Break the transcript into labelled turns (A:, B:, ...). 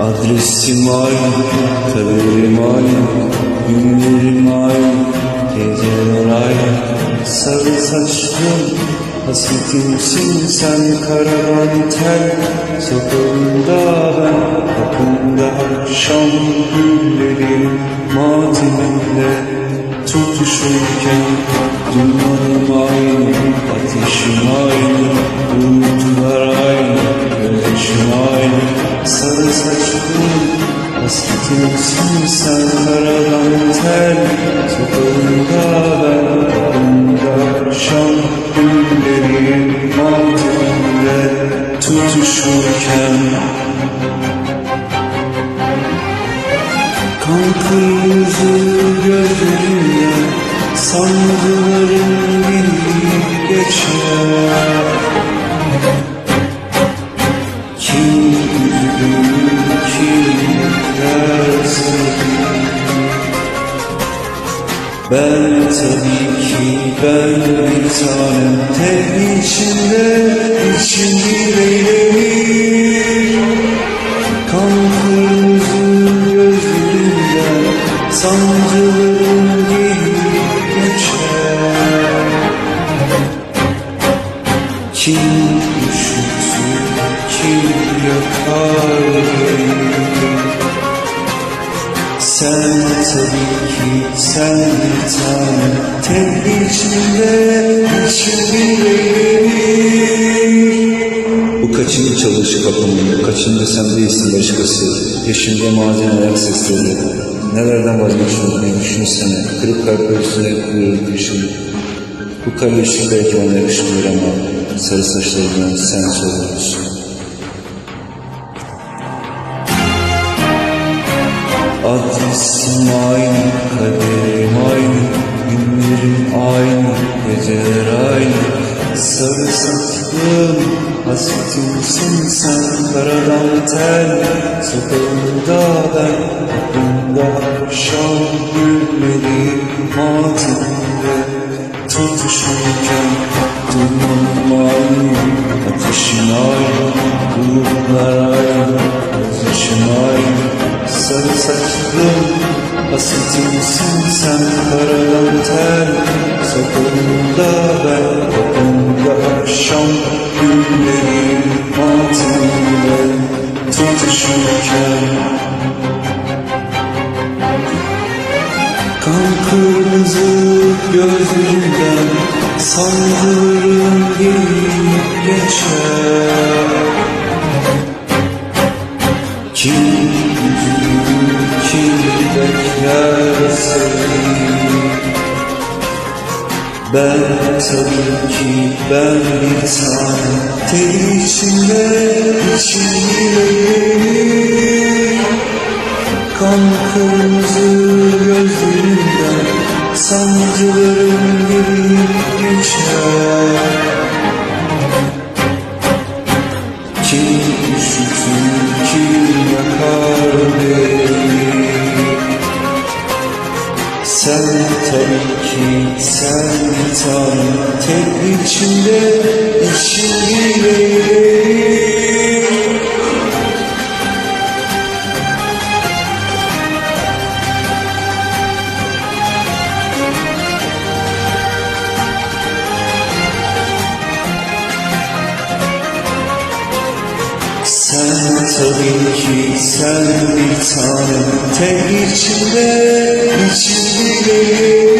A: Adresim aynı, kaderim aynı, günlerim aynı, geceler aynı. Sarı saçlım, hasretimsin sen karavan tel. Sokağında ben, kapında akşam güllerim matemimle tutuşurken. Dumanım aynı, ateşim sen karadan tel Sokağında ben kapında akşam Güllerin mateminde tutuşurken Kan kırmızı gözlerinde Sancıların gelip geçer Ben tabii ki ben bir tanem Tek içinde için yüreğimin Kan kırmızı gözlerinden Sancılarım gelip geçer Kim üşütür, kim yakar beni Sen tabii ki sen tane Tek içinde için Bu kaçıncı çalış kapımın, kaçıncı sen değilsin başkası? Peşimde maden ayak sesleri. Nelerden vazgeçiyorum diye düşünsene. Kırık kalpler üstüne kırılır kışın Bu kardeşlik belki bana yakışmıyor ama Sarı saçlarından sen soruyorsun Adresim aynı, kaderim aynı, günlerim aynı, geceler aynı. Sarı saçlım, hasretimsin sen karadan tel. Sokağında ben, kapında akşam hasretimsin sen karadan tel Sokağında ben, kapında akşam Güllerin mateminde tutuşurken. Kan kırmızı gözlerinden Sancılarım gelip geçer. Kim Ben tabii ki ben bir tane Tel içinde içimde Kan kırmızı gözlerinden Sancılarım gelip geçer. Kim üşütür, kim yakar beni. Sen tabii ki sen tane Tek içinde için yüreğim Sen tabii ki sen bir tane Tek içinde için yüreğim